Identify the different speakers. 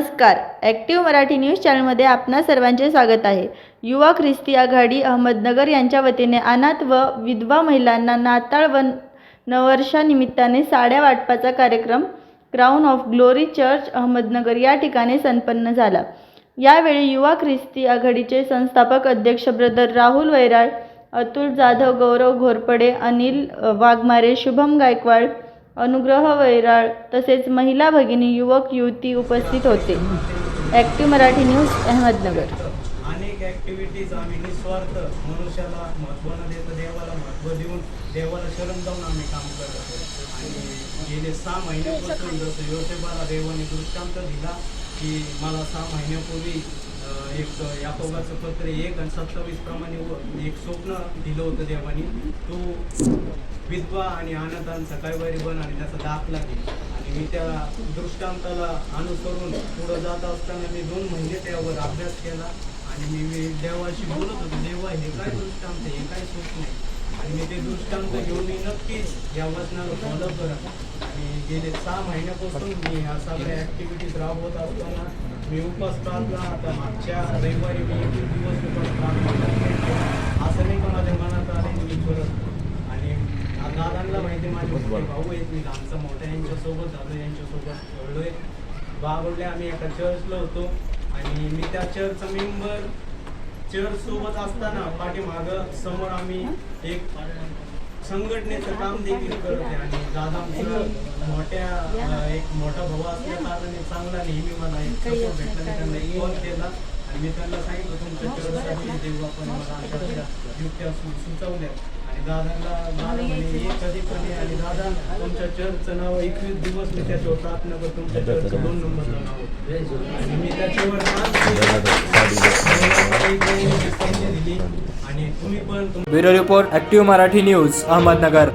Speaker 1: नमस्कार. Active Marathi news चॅनलमध्ये आपणा सर्वांचे स्वागत आहे. युवा ख्रिस्ती आघाडी अहमदनगर यांच्या वतीने अनाथ व विधवा महिलांना नाताळ व नववर्षानिमित्ताने साड्या वाटपाचा कार्यक्रम crown of glory church Ahmednagar या ठिकाणी संपन्न झाला. यावेळी युवा ख्रिस्ती आघाडीचे संस्थापक अध्यक्ष ब्रदर राहुल वैराळ अतुल जाधव गौरव घोरपडे अनिल वाघमारे शुभम गायकवाड अनुग्रह वैराळ तसेच महिला भगिनी युवक युवती उपस्थित होते. Active Marathi news Ahmednagar.
Speaker 2: अनेक ॲक्टिव्हिटीज आम्ही निस्वार्थ मनुष्याला महत्त्व न देता देवाला महत्त्व देऊन देवाला शरण जाऊन आम्ही काम करत होतो आणि गेले सहा महिन्यापासून जसं योसेबाला देवाने दृष्टांत दिला की मला सहा महिन्यापूर्वी एक या पोगाचं पत्र एक आणि सत्तावीस प्रमाणे एक स्वप्न दिलं होतं देवाने. तो विधवा आणि अनाथांचा वारी बन आणि त्याचा दाखला घे आणि मी त्या दृष्टांताला अनुसरून पुढं जात असताना मी दोन महिने त्यावर अभ्यास केला. आणि मी देवाशी बोलत होतो देवा हे काय दृष्टांत आहे? हे काय स्वप्न आहे? आणि मी ते दृष्टांत घेऊन मी नक्कीच या वचनाला फॉलो करत आणि गेले सहा महिन्यापासून मी ह्या सगळ्या ॲक्टिव्हिटीज राबवत असताना मी उपास प्रार्थना आता मागच्या रविवारी मी एक दिवस उपास प्रार्थना असं नाही का माझ्या मनात आले मी परत आणि दादांना माहिती माझे मोठे भाऊ आहेत मी लहानचा मोठ्या यांच्यासोबत झालो यांच्यासोबत खेळलोय. बाबडले आम्ही एका चर्चला होतो आणि मी त्या चर्चचा मेंबर चर्च सोबत असताना पाठीमागं समोर आम्ही एक संघटनेचं काम देखील करते आणि दादा मोठ्या एक मोठा भाऊ असल्या कारणाने चांगला नेहमी मला एक सपोर्ट भेटला. त्यांना एक कॉल केला आणि मी त्यांना सांगितलं तुमच्या चर्चसाठी देऊ आपण मला अशा युक्त्या सुचवल्या आणि दादांना दादा म्हणे कधी पण आणि दादा तुमच्या चर्चचं नाव एकवीस दिवस मी त्याच्यावर प्रार्थना करतो. तुमच्या चर्चचं दोन नंबरचं नाव आणि मी त्याच्यावर आणि तुम्ही पण
Speaker 3: bureau report active Marathi news Ahmednagar.